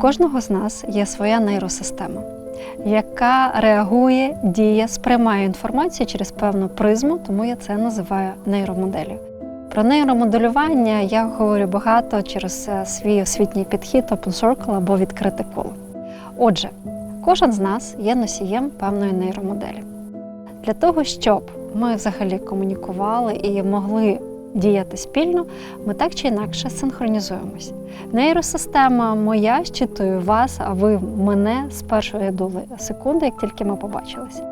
кожного з нас є своя нейросистема, яка реагує, діє, сприймає інформацію через певну призму, тому я це називаю нейромоделлю. Про нейромоделювання я говорю багато через е, свій освітній підхід Open Circle або відкрите коло. Отже, кожен з нас є носієм певної нейромоделі. Для того, щоб ми взагалі комунікували і могли діяти спільно, ми так чи інакше синхронізуємось. Нейросистема моя щитує вас, а ви мене з першої доли секунди, як тільки ми побачилися.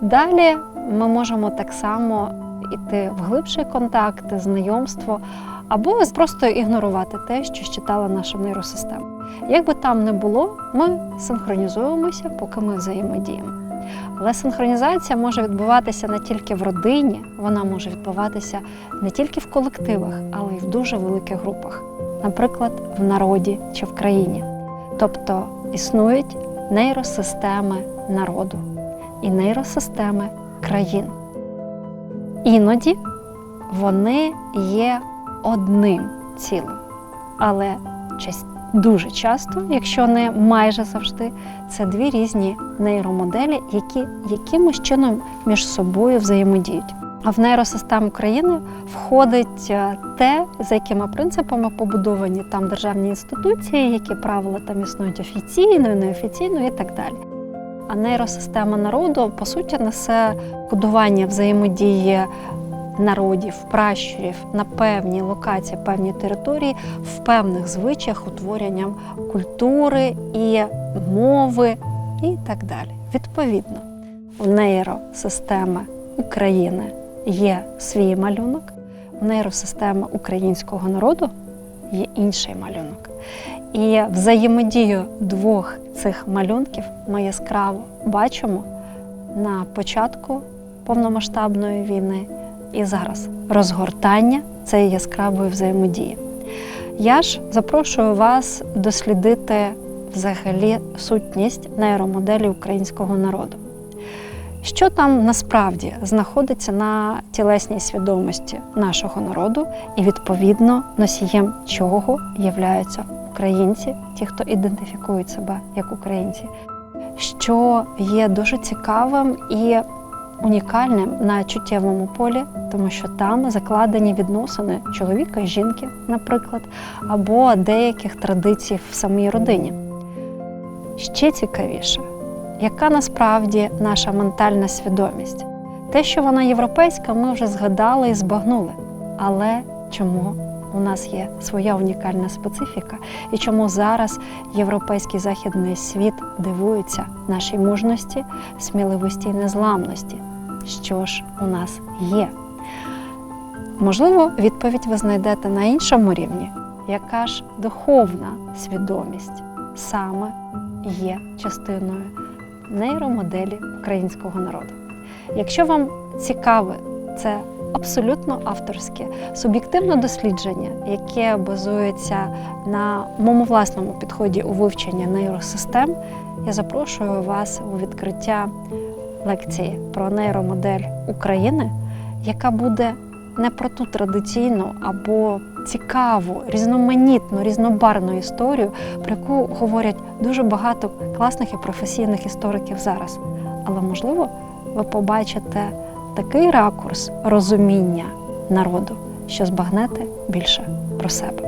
Далі ми можемо так само йти в глибший контакт, знайомство, або просто ігнорувати те, що щитала наша нейросистема. Як би там не було, ми синхронізуємося, поки ми взаємодіємо. Але синхронізація може відбуватися не тільки в родині, вона може відбуватися не тільки в колективах, але й в дуже великих групах, наприклад, в народі чи в країні. Тобто існують нейросистеми народу і нейросистеми країн. Іноді вони є одним цілим, але часто дуже часто, якщо не майже завжди, це дві різні нейромоделі, які якимось чином між собою взаємодіють. А в нейросистему країни входить е, те, за якими принципами побудовані там державні інституції, які правила там існують офіційно, неофіційно і так далі. А нейросистема народу по суті несе кодування взаємодії народів, пращурів на певній локації, певній території, в певних звичаях утворенням культури і мови і так далі. Відповідно, у нейросистеми України є свій малюнок, у нейросистеми українського народу є інший малюнок. І взаємодію двох цих малюнків ми яскраво бачимо на початку повномасштабної війни і зараз розгортання цієї яскравої взаємодії. Я ж запрошую вас дослідити взагалі сутність нейромоделі українського народу. Що там насправді знаходиться на тілесній свідомості нашого народу, і відповідно носієм чого являються українці, ті, хто ідентифікують себе як українці, що є дуже цікавим і унікальним на чуттєвому полі, тому що там закладені відносини чоловіка жінки, наприклад, або деяких традицій в самій родині. Ще цікавіше, яка насправді наша ментальна свідомість? Те, що вона європейська, ми вже згадали і збагнули. Але чому у нас є своя унікальна специфіка, і чому зараз європейський західний світ дивується нашій мужності, сміливості і незламності? Що ж у нас є? Можливо, відповідь ви знайдете на іншому рівні, яка ж духовна свідомість саме є частиною нейромоделі українського народу. Якщо вам цікаве це абсолютно авторське, суб'єктивне дослідження, яке базується на моєму власному підході у вивченні нейросистем, я запрошую вас у відкриття лекції про нейромодель України, яка буде не про ту традиційну або цікаву, різноманітну, різнобарну історію, про яку говорять дуже багато класних і професійних істориків зараз. Але можливо, ви побачите такий ракурс розуміння народу, що збагнете більше про себе.